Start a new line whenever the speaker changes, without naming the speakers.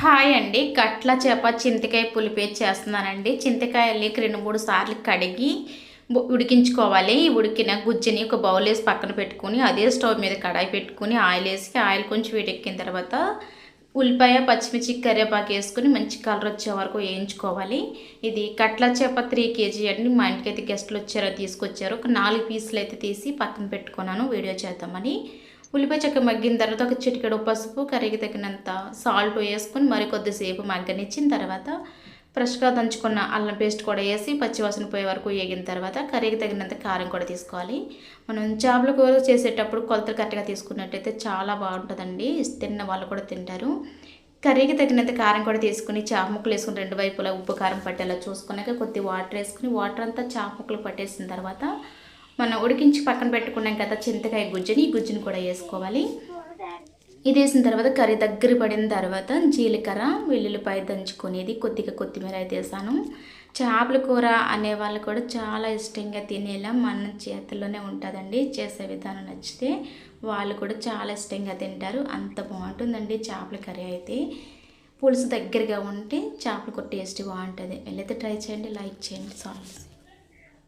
Hi అండి. కట్ల చేప చింతకాయ పులిపేసి చేస్తున్నానండి. చింతకాయల్ని రెండు మూడు సార్లు కడిగి ఉడికించుకోవాలి. ఈ ఉడికిన గుజ్జుని ఒక బౌల్ వేసి పక్కన పెట్టుకుని అదే స్టవ్ మీద కడాయి పెట్టుకుని ఆయిల్ వేసి ఆయిల్ కొంచెం వేడెక్కిన తర్వాత ఉల్లిపాయ పచ్చిమిర్చి కరివేపాకు వేసుకుని మంచి కలర్ వచ్చే వరకు వేయించుకోవాలి. ఇది కట్ల చేప త్రీ కేజీ అండి. మా ఇంటికి అయితే గెస్ట్లు వచ్చారో తీసుకొచ్చారు ఒక నాలుగు పీసులు అయితే తీసి పక్కన పెట్టుకున్నాను. వీడియో చేద్దామని ఉల్లిపాయ చెక్క మగ్గిన తర్వాత ఒక చిటికెడు పసుపు కరిగి తగినంత సాల్ట్ వేసుకొని మరి కొద్దిసేపు మగ్గనిచ్చిన తర్వాత ఫ్రెష్గా దంచుకున్న అల్లం పేస్ట్ కూడా వేసి పచ్చివాసన పోయే వరకు వేగిన తర్వాత కర్రీకి తగినంత కారం కూడా తీసుకోవాలి. మనం చేపల కూర చేసేటప్పుడు కొలతలు కరెక్ట్గా తీసుకున్నట్టయితే చాలా బాగుంటుందండి. తిన్న వాళ్ళు కూడా తింటారు. కర్రీకి తగినంత కారం కూడా తీసుకుని చాప ముక్కలు వేసుకుని రెండు వైపులా ఉప్పు కారం పట్టేలా చూసుకున్నాక కొద్ది వాటర్ వేసుకుని వాటర్ అంతా చాప ముక్కలు పట్టేసిన తర్వాత మనం ఉడికించి పక్కన పెట్టుకున్నాం కదా చింతకాయ గుజ్జుని ఈ గుజ్జుని కూడా వేసుకోవాలి. ఇది వేసిన తర్వాత కర్రీ దగ్గర పడిన తర్వాత జీలకర్ర వెల్లుల్లిపాయ దంచుకునేది కొద్దిగా కొత్తిమీర అయితే వేసాను. చేపల కూర అనేవాళ్ళు కూడా చాలా ఇష్టంగా తినేలా మన చేతుల్లోనే ఉంటుందండి. చేసే విధానం నచ్చితే వాళ్ళు కూడా చాలా ఇష్టంగా తింటారు. అంత బాగుంటుందండి చేపల కర్రీ అయితే. పులుసు దగ్గరగా ఉంటే చేపల కూర టేస్ట్ బాగుంటుంది. వెళ్ళైతే ట్రై చేయండి. లైక్ చేయండి. సాల్వ్